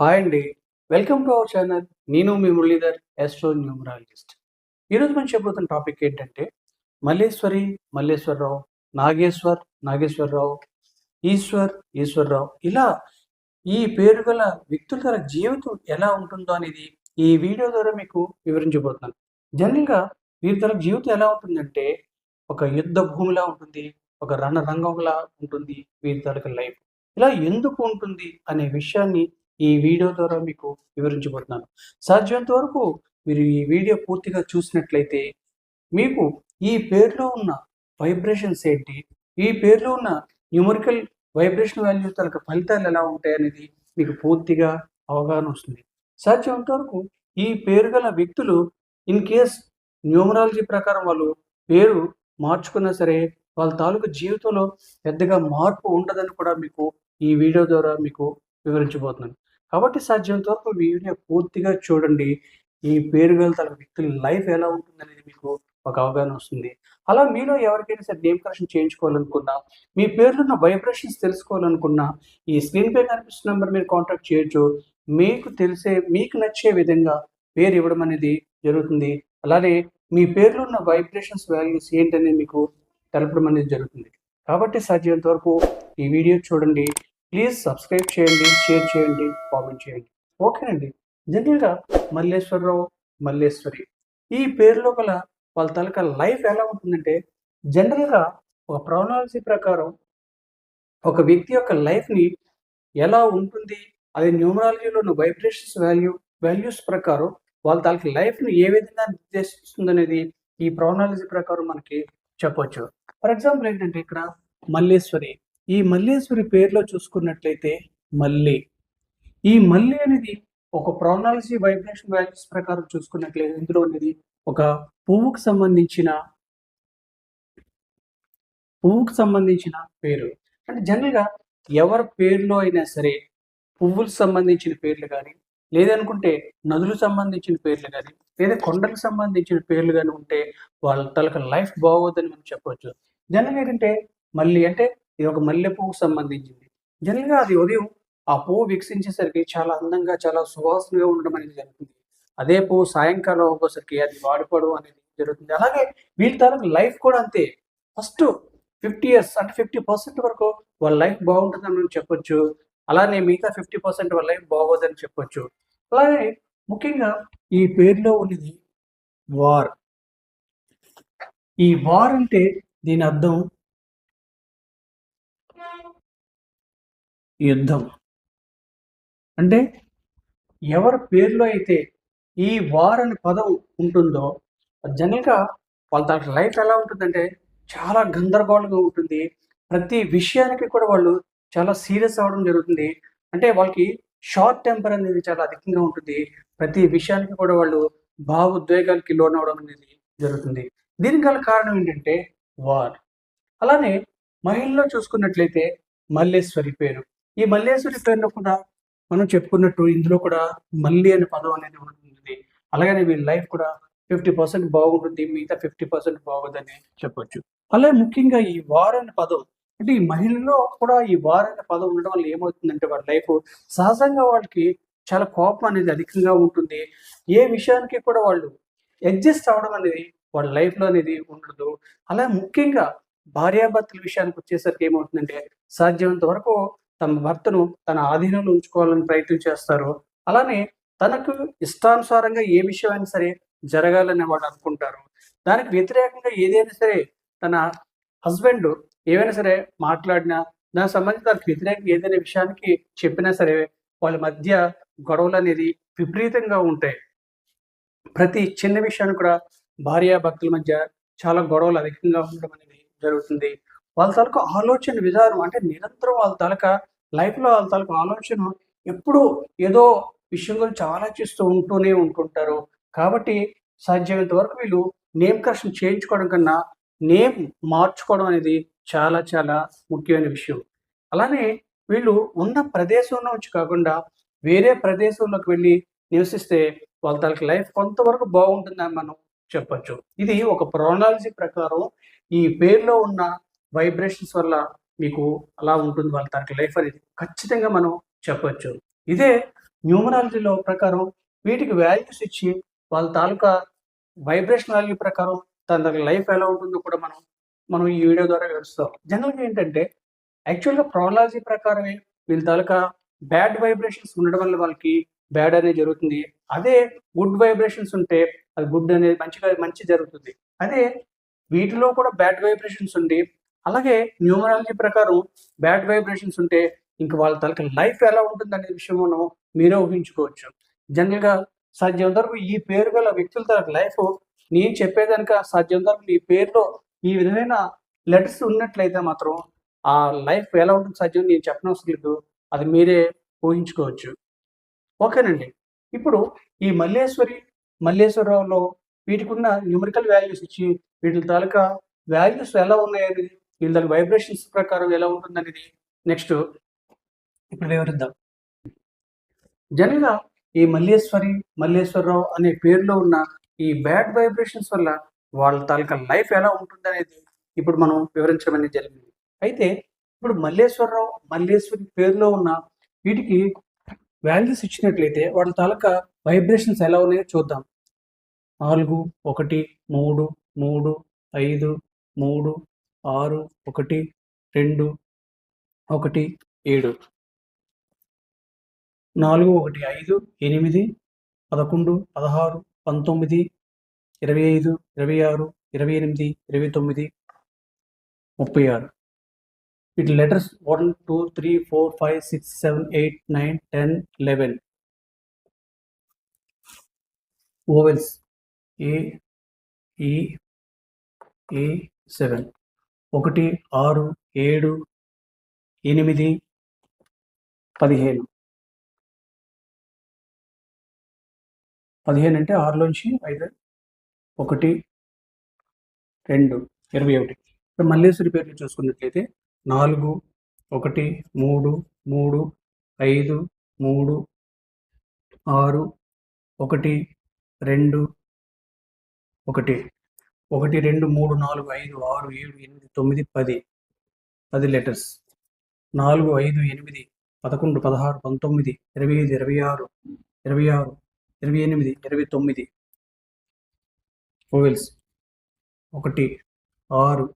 Hi అండి. Welcome to our channel. నేను మీ మురళీధర్ ఎస్ట్రో న్యూమరాలజిస్ట్. ఈరోజు మనం చెప్పబోతున్న టాపిక్ ఏంటంటే మల్లేశ్వరి మల్లేశ్వరరావు నాగేశ్వర్ నాగేశ్వరరావు ఈశ్వర్ ఈశ్వరరావు. ఇలా ఈ పేరు గల వ్యక్తుల గల జీవితం ఎలా ఉంటుందో అనేది ఈ వీడియో ద్వారా మీకు వివరించబోతున్నాను. జనరల్గా వీరి తల జీవితం ఎలా ఉంటుందంటే ఒక యుద్ధ భూమిలా ఉంటుంది ఒక రణరంగంలా ఉంటుంది వీరి తరగతి లైఫ్. ఇలా ఎందుకు ఉంటుంది అనే విషయాన్ని ఈ వీడియో ద్వారా మీకు వివరించబోతున్నాను. సాధ్యమైనంత వరకు మీరు ఈ వీడియో పూర్తిగా చూసినట్లయితే మీకు ఈ పేరులో ఉన్న వైబ్రేషన్స్ ఏంటి? ఈ పేరులో ఉన్న న్యూమరికల్ వైబ్రేషన్ వాల్యూ తరగ ఫలితాలు ఎలా ఉంటాయి అనేది మీకు పూర్తిగా అవగాహన వస్తుంది. సాధ్యమైనంత వరకు ఈ పేరు గల వ్యక్తులు ఇన్ కేస్ న్యూమరాలజీ ప్రకారం వాళ్ళు పేరు మార్చుకున్నా సరే వాళ్ళ తాలూకు జీవితంలో పెద్దగా మార్పు ఉండదని కూడా మీకు ఈ వీడియో ద్వారా మీకు వివరించబోతున్నాను. కాబట్టి సాధ్యంత వరకు ఈ వీడియో పూర్తిగా చూడండి. ఈ పేరు గల తన వ్యక్తుల లైఫ్ ఎలా ఉంటుందనేది మీకు ఒక అవగాహన వస్తుంది. అలా మీలో ఎవరికైనా సరే నేమ్ కరెక్షన్ చేయించుకోవాలనుకున్నా మీ పేరులో ఉన్న వైబ్రేషన్స్ తెలుసుకోవాలనుకున్నా ఈ స్క్రీన్ పై కనిపిస్తున్న నెంబర్ మీరు కాంటాక్ట్ చేయొచ్చు. మీకు తెలిసే మీకు నచ్చే విధంగా పేరు ఇవ్వడం అనేది జరుగుతుంది. అలానే మీ పేరులో ఉన్న వైబ్రేషన్స్ వాల్యూస్ ఏంటనేది మీకు తెలపడం అనేది జరుగుతుంది. కాబట్టి సాధ్యమైనంత వరకు ఈ వీడియో చూడండి. ప్లీజ్ సబ్స్క్రైబ్ చేయండి షేర్ చేయండి కామెంట్ చేయండి. ఓకేనండి. జనరల్గా మల్లేశ్వరరావు మల్లేశ్వరి ఈ పేరులో గల వాళ్ళ తలక లైఫ్ ఎలా ఉంటుందంటే జనరల్గా ఒక ప్రొనాలజీ ప్రకారం ఒక వ్యక్తి యొక్క లైఫ్ని ఎలా ఉంటుంది అది న్యూమరాలజీలో ఉన్న వైబ్రేషన్స్ వాల్యూ వాల్యూస్ ప్రకారం వాళ్ళ తాలూకు లైఫ్ని ఏ విధంగా నిర్దేశిస్తుంది అనేది ఈ ప్రొనాలజీ ప్రకారం మనకి చెప్పొచ్చు. ఫర్ ఎగ్జాంపుల్ ఏంటంటే ఇక్కడ మల్లేశ్వరి ఈ మల్లేశ్వరి పేరులో చూసుకున్నట్లయితే మల్లి. ఈ మల్లి అనేది ఒక ప్రొనాలజీ వైబ్రేషన్ వాల్యూస్ ప్రకారం చూసుకున్నట్లయితే ఇందులో అనేది ఒక పువ్వుకు సంబంధించిన పువ్వుకు సంబంధించిన పేరు. అంటే జనరల్గా ఎవరి పేరులో అయినా సరే పువ్వులకు సంబంధించిన పేర్లు కానీ లేదనుకుంటే నదులకు సంబంధించిన పేర్లు కానీ లేదా కొండలకు సంబంధించిన పేర్లు కానీ ఉంటే వాళ్ళ తలకు లైఫ్ బాగోదని మనం చెప్పవచ్చు. జనరల్గా ఏంటంటే మళ్ళీ అంటే ఇది ఒక మల్లె పువ్వుకు సంబంధించింది. జనరల్గా అది ఉదయం ఆ పువ్వు వికసించేసరికి చాలా అందంగా చాలా సువాసనగా ఉండడం అనేది జరుగుతుంది. అదే పువ్వు సాయంకాలం అవ్వసరికి అది వాడిపోవడం అనేది జరుగుతుంది. అలాగే వీళ్ళ తరకు లైఫ్ కూడా అంతే. ఫస్ట్ ఫిఫ్టీ ఇయర్స్ అంటే ఫిఫ్టీ పర్సెంట్ వరకు వాళ్ళ లైఫ్ బాగుంటుందని మనం చెప్పొచ్చు. అలానే మిగతా ఫిఫ్టీ పర్సెంట్ వాళ్ళ లైఫ్ బాగోదని చెప్పొచ్చు. అలాగే ముఖ్యంగా ఈ పేరులో ఉన్నది వార్. ఈ వార్ అంటే దీని అర్థం యుద్ధం. అంటే ఎవరి పేరులో అయితే ఈ వార్ అనే పదం ఉంటుందో జనరల్గా వాళ్ళ దాంట్లో లైఫ్ ఎలా ఉంటుందంటే చాలా గందరగోళంగా ఉంటుంది. ప్రతి విషయానికి కూడా వాళ్ళు చాలా సీరియస్ అవ్వడం జరుగుతుంది. అంటే వాళ్ళకి షార్ట్ టెంపర్ అనేది చాలా అధికంగా ఉంటుంది. ప్రతి విషయానికి కూడా వాళ్ళు భావోద్వేగాలకి లోనవడం అనేది జరుగుతుంది. దీనికి గల కారణం ఏంటంటే వార్. అలానే మహిళలో చూసుకున్నట్లయితే మల్లేశ్వరి పేరు. ఈ మల్లేశ్వరి పేరులో కూడా మనం చెప్పుకున్నట్టు ఇందులో కూడా మల్లి అనే పదం అనేది ఉంటుంది. అలాగనే వీళ్ళ లైఫ్ కూడా ఫిఫ్టీ పర్సెంట్ బాగుంటుంది మిగతా ఫిఫ్టీ పర్సెంట్ బాగుందని చెప్పొచ్చు. అలాగే ముఖ్యంగా ఈ వార్ అనే పదం అంటే ఈ మహిళలో కూడా ఈ వార్ అనే పదం ఉండడం వల్ల ఏమవుతుందంటే వాళ్ళ లైఫ్ సహజంగా వాళ్ళకి చాలా కోపం అనేది అధికంగా ఉంటుంది. ఏ విషయానికి కూడా వాళ్ళు అడ్జస్ట్ అవ్వడం అనేది వాళ్ళ లైఫ్లో అనేది ఉండదు. అలా ముఖ్యంగా భార్యాభర్తల విషయానికి వచ్చేసరికి ఏమవుతుందంటే సాధ్యమైనంత వరకు తమ భర్తను తన ఆధీనంలో ఉంచుకోవాలని ప్రయత్నం చేస్తారు. అలానే తనకు ఇష్టానుసారంగా ఏ విషయమైనా సరే జరగాలని వాడు అనుకుంటారు. దానికి వ్యతిరేకంగా ఏదైనా సరే తన హస్బెండ్ ఏవైనా సరే మాట్లాడినా దానికి సంబంధించి దానికి వ్యతిరేకంగా ఏదైనా విషయానికి చెప్పినా సరే వాళ్ళ మధ్య గొడవలు అనేది విపరీతంగా ఉంటాయి. ప్రతి చిన్న విషయాన్ని కూడా భార్య భక్తుల మధ్య చాలా గొడవలు అధికంగా ఉండడం అనేది జరుగుతుంది. వాళ్ళ తాలూకు ఆలోచన విధానం అంటే నిరంతరం వాళ్ళ తలక లైఫ్లో వాళ్ళ తాలూకు ఆలోచన ఎప్పుడూ ఏదో విషయం గురించి ఆలోచిస్తూ ఉంటూనే ఉంటుంటారు. కాబట్టి సాధ్యమైనంత వరకు వీళ్ళు నేమ్ కరెక్షన్ చేయించుకోవడం కన్నా నేమ్ మార్చుకోవడం అనేది చాలా చాలా ముఖ్యమైన విషయం. అలానే వీళ్ళు ఉన్న ప్రదేశం నుంచి కాకుండా వేరే ప్రదేశంలోకి వెళ్ళి నివసిస్తే వాళ్ళ తనకి లైఫ్ కొంతవరకు బాగుంటుందని మనం చెప్పచ్చు. ఇది ఒక ప్రొనాలజీ ప్రకారం ఈ పేరులో ఉన్న వైబ్రేషన్స్ వల్ల మీకు అలా ఉంటుంది వాళ్ళ తాలూకు లైఫ్ అనేది. ఖచ్చితంగా మనం చెప్పొచ్చు. ఇదే న్యూమరాలజీలో ప్రకారం వీటికి వాల్యూస్ ఇచ్చి వాళ్ళ తాలూకా వైబ్రేషన్ వాల్యూ ప్రకారం తన లైఫ్ ఎలా ఉంటుందో కూడా మనం మనం ఈ వీడియో ద్వారా వివరిస్తాం. జనరల్గా ఏంటంటే యాక్చువల్గా ప్రాలజీ ప్రకారమే వీళ్ళ తాలూకా బ్యాడ్ వైబ్రేషన్స్ ఉండడం వల్ల వాళ్ళకి బ్యాడ్ అనేది జరుగుతుంది. అదే గుడ్ వైబ్రేషన్స్ ఉంటే అది గుడ్ అనేది మంచిగా మంచి జరుగుతుంది. అదే వీటిలో కూడా బ్యాడ్ వైబ్రేషన్స్ ఉండి అలాగే న్యూమరాలజీ ప్రకారం బ్యాడ్ వైబ్రేషన్స్ ఉంటే ఇంక వాళ్ళ తలకి లైఫ్ ఎలా ఉంటుంది అనే విషయం మనం మీరే ఊహించుకోవచ్చు. జనరల్గా సాధ్యం వరకు ఈ పేరు గల వ్యక్తుల తన లైఫ్ నేను చెప్పేదానిక సాధ్యం వరకు ఈ పేరులో ఈ విధమైన లెటర్స్ ఉన్నట్లయితే మాత్రం ఆ లైఫ్ ఎలా ఉంటుంది సాధ్యం నేను చెప్పనవసరం లేదు. అది మీరే ఊహించుకోవచ్చు. ఓకేనండి. ఇప్పుడు ఈ మల్లేశ్వరి మల్లేశ్వరరావులో వీటికి ఉన్న న్యూమరికల్ వాల్యూస్ ఇచ్చి వీటి తాలూకా వాల్యూస్ ఎలా ఉన్నాయనేది వీళ్ళ వైబ్రేషన్స్ ప్రకారం ఎలా ఉంటుందనేది నెక్స్ట్ ఇప్పుడు వివరిద్దాం. జనరల్గా ఈ మల్లేశ్వరి మల్లేశ్వరరావు అనే పేరులో ఉన్న ఈ బ్యాడ్ వైబ్రేషన్స్ వల్ల వాళ్ళ తాలూకా లైఫ్ ఎలా ఉంటుందనేది ఇప్పుడు మనం వివరించడం జరిగింది. అయితే ఇప్పుడు మల్లేశ్వరరావు మల్లేశ్వరి పేరులో ఉన్న వీటికి వాల్యూస్ ఇచ్చినట్లయితే వాళ్ళ తాలూకా వైబ్రేషన్స్ ఎలా ఉన్నాయో చూద్దాం. నాలుగు ఒకటి మూడు మూడు ఐదు మూడు ఆరు ఒకటి రెండు ఒకటి ఏడు. నాలుగు ఒకటి ఐదు ఎనిమిది పదకొండు పదహారు పంతొమ్మిది ఇరవై ఐదు ఇరవై ఆరు ఇరవై ఎనిమిది ఇరవై తొమ్మిది ముప్పై ఆరు. వీటి letters one two three four five six seven eight nine ten eleven. Vowels. A E A seven. ఒకటి ఆరు ఏడు ఎనిమిది పదిహేను. పదిహేను అంటే ఆరులోంచి ఐదు. ఒకటి రెండు ఇరవై ఒకటి. ఇప్పుడు మల్లేశ్వరి పేర్లు చూసుకున్నట్లయితే నాలుగు ఒకటి మూడు మూడు ఐదు మూడు ఆరు ఒకటి రెండు ఒకటి. ఒకటి రెండు మూడు నాలుగు ఐదు ఆరు ఏడు ఎనిమిది తొమ్మిది పది. పది లెటర్స్. నాలుగు ఐదు ఎనిమిది పదకొండు పదహారు పంతొమ్మిది ఇరవై ఐదు ఇరవై ఆరు ఇరవై ఆరు ఇరవై ఎనిమిది ఇరవై తొమ్మిది. ఓవెల్స్ ఒకటి ఆరు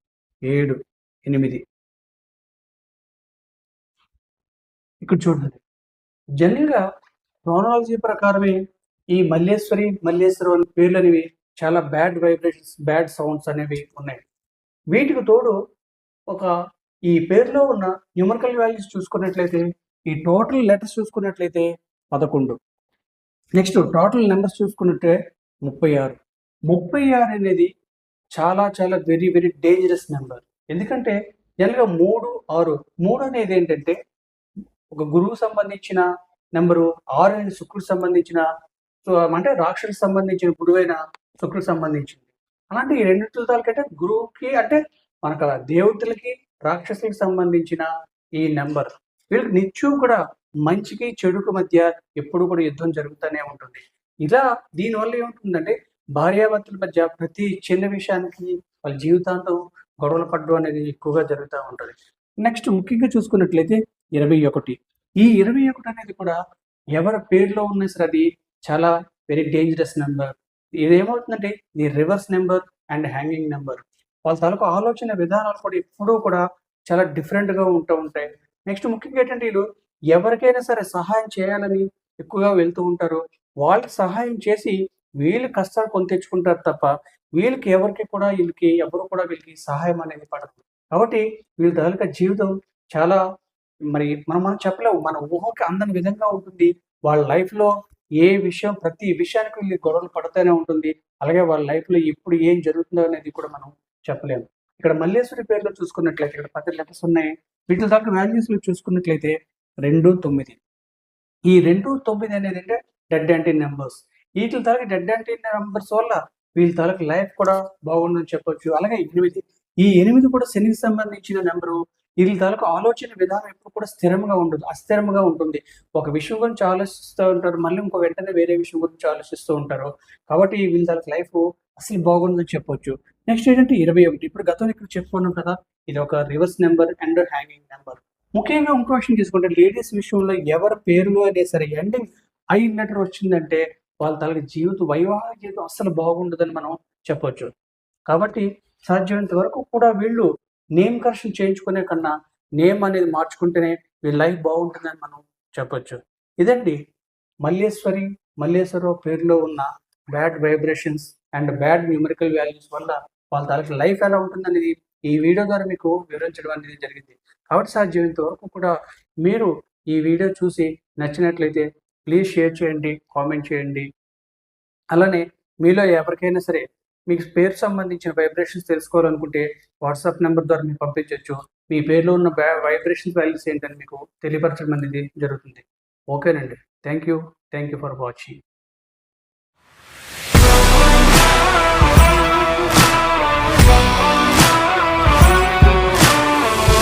ఏడు ఎనిమిది. ఇక్కడ చూడండి. జనరల్గా క్రోనాలజీ ప్రకారమే ఈ మల్లేశ్వరి మల్లేశ్వరం పేర్లు అనేవి చాలా బ్యాడ్ వైబ్రేషన్స్ బ్యాడ్ సౌండ్స్ అనేవి ఉన్నాయి. వీటికి తోడు ఒక ఈ పేరులో ఉన్న న్యూమరికల్ వాల్యూస్ చూసుకున్నట్లయితే ఈ టోటల్ లెటర్స్ చూసుకున్నట్లయితే పదకొండు. నెక్స్ట్ టోటల్ నెంబర్స్ చూసుకున్నట్టే ముప్పై ఆరు. ముప్పై ఆరు అనేది చాలా చాలా వెరీ వెరీ డేంజరస్ నెంబర్ ఎందుకంటే జనరల్గా మూడు ఆరు మూడు అనేది ఏంటంటే ఒక గురువు సంబంధించిన నెంబరు ఆరు అనేది శుక్రుడు సంబంధించిన సో అంటే రాక్షసు సంబంధించిన గురువైన శుక్రుడు సంబంధించింది. అలాంటి ఈ రెండింటి తాలకంటే గురువుకి అంటే మనకు దేవతలకి రాక్షసులకి సంబంధించిన ఈ నెంబర్. వీళ్ళకి నిత్యం కూడా మంచికి చెడుకు మధ్య ఎప్పుడు కూడా యుద్ధం జరుగుతూనే ఉంటుంది. ఇలా దీనివల్ల ఏముంటుందంటే భార్యాభర్తల మధ్య ప్రతి చిన్న విషయానికి వాళ్ళ జీవితాంతం గొడవలు పడడం అనేది ఎక్కువగా జరుగుతూ ఉంటుంది. నెక్స్ట్ ముఖ్యంగా చూసుకున్నట్లయితే ఇరవై ఒకటి. ఈ ఇరవై ఒకటి అనేది కూడా ఎవరి పేరులో ఉన్నా సరే అది చాలా వెరీ డేంజరస్ నెంబర్ ఇది ఏమవుతుందంటే ఇది reverse number and hanging number. వాళ్ళ తాలూకు ఆలోచన విధానాలు కూడా ఎప్పుడూ కూడా చాలా డిఫరెంట్గా గా ఉంటూ ఉంటాయి. నెక్స్ట్ ముఖ్యంగా ఏంటంటే వీళ్ళు ఎవరికైనా సరే సహాయం చేయాలని ఎక్కువగా వెళ్తూ ఉంటారు. వాళ్ళకి సహాయం చేసి వీళ్ళు కష్టాలు కొని తెచ్చుకుంటారు తప్ప వీళ్ళకి ఎవరికి కూడా వీళ్ళకి ఎవరు కూడా వీళ్ళకి సహాయం అనేది పడదు. కాబట్టి వీళ్ళ తాలూకా జీవితం చాలా మరి మనం మనం చెప్పలేము మన ఊహకి అందని విధంగా ఉంటుంది. వాళ్ళ లైఫ్లో లో ఏ విషయం ప్రతి విషయానికి వీళ్ళు గొడవలు పడుతూనే ఉంటుంది. అలాగే వాళ్ళ లైఫ్లో లో ఎప్పుడు ఏం జరుగుతుందో అనేది కూడా మనం చెప్పలేము. ఇక్కడ మల్లేశ్వరి పేరులో చూసుకున్నట్లయితే ఇక్కడ పది లెటర్స్ ఉన్నాయి. వీటి దాకా వాల్యూస్లో చూసుకున్నట్లయితే రెండు తొమ్మిది. ఈ రెండు తొమ్మిది అనేది అంటే డెడ్ యాంటీన్ నెంబర్స్ వీటి తాలూకు డెడ్ యాంటీన్ నెంబర్స్ వల్ల వీళ్ళ తాలూకు లైఫ్ కూడా బాగుందని చెప్పొచ్చు. అలాగే ఎనిమిది. ఈ ఎనిమిది కూడా శనికి సంబంధించిన నెంబరు వీళ్ళ తాలూకు ఆలోచన విధానం ఎప్పుడు కూడా స్థిరంగా ఉండదు అస్థిరంగా ఉంటుంది. ఒక విషయం గురించి ఆలోచిస్తూ ఉంటారు మళ్ళీ ఇంకో వెంటనే వేరే విషయం గురించి ఆలోచిస్తూ ఉంటారు. కాబట్టి వీళ్ళ తాలూకు లైఫ్ అసలు బాగుందని చెప్పొచ్చు. నెక్స్ట్ ఏంటంటే ఇరవై ఒకటి. ఇప్పుడు గతంలో ఇక్కడ చెప్పుకున్నాం కదా ఇది ఒక reverse number and hanging number. ముఖ్యంగా ఇంకో విషయం తీసుకుంటే లేడీస్ విషయంలో ఎవరి పేరులో అనే సరే ఎండింగ్ ఐ లెటర్ వచ్చిందంటే వాళ్ళ తలకి జీవితం వైవాహిక జీవితం అస్సలు బాగుండదని మనం చెప్పొచ్చు. కాబట్టి సాధ్యమైనంత వరకు కూడా వీళ్ళు నేమ్ కరెక్షన్ చేయించుకునే కన్నా నేమ్ అనేది మార్చుకుంటేనే మీ లైఫ్ బాగుంటుందని మనం చెప్పొచ్చు. ఇదండి మల్లేశ్వరి మల్లేశ్వరరావు పేరులో ఉన్న bad vibrations and bad numerical values వల్ల వాళ్ళ తాలూకు లైఫ్ ఎలా ఉంటుందనేది ఈ వీడియో ద్వారా మీకు వివరించడం అనేది జరిగింది. కాబట్టి సాధ్యమైనంత వరకు కూడా మీరు ఈ వీడియో చూసి నచ్చినట్లయితే ప్లీజ్ షేర్ చేయండి కామెంట్ చేయండి. అలానే మీలో ఎవరికైనా సరే మీకు పేరు సంబంధించిన వైబ్రేషన్స్ తెలుసుకోవాలనుకుంటే వాట్సాప్ నెంబర్ ద్వారా మీకు పంపించవచ్చు మీ పేరులో ఉన్న వైబ్రేషన్స్ వాల్యూస్ ఏంటని మీకు తెలియపరచడం అనేది జరుగుతుంది. ఓకేనండి thank you thank you for watching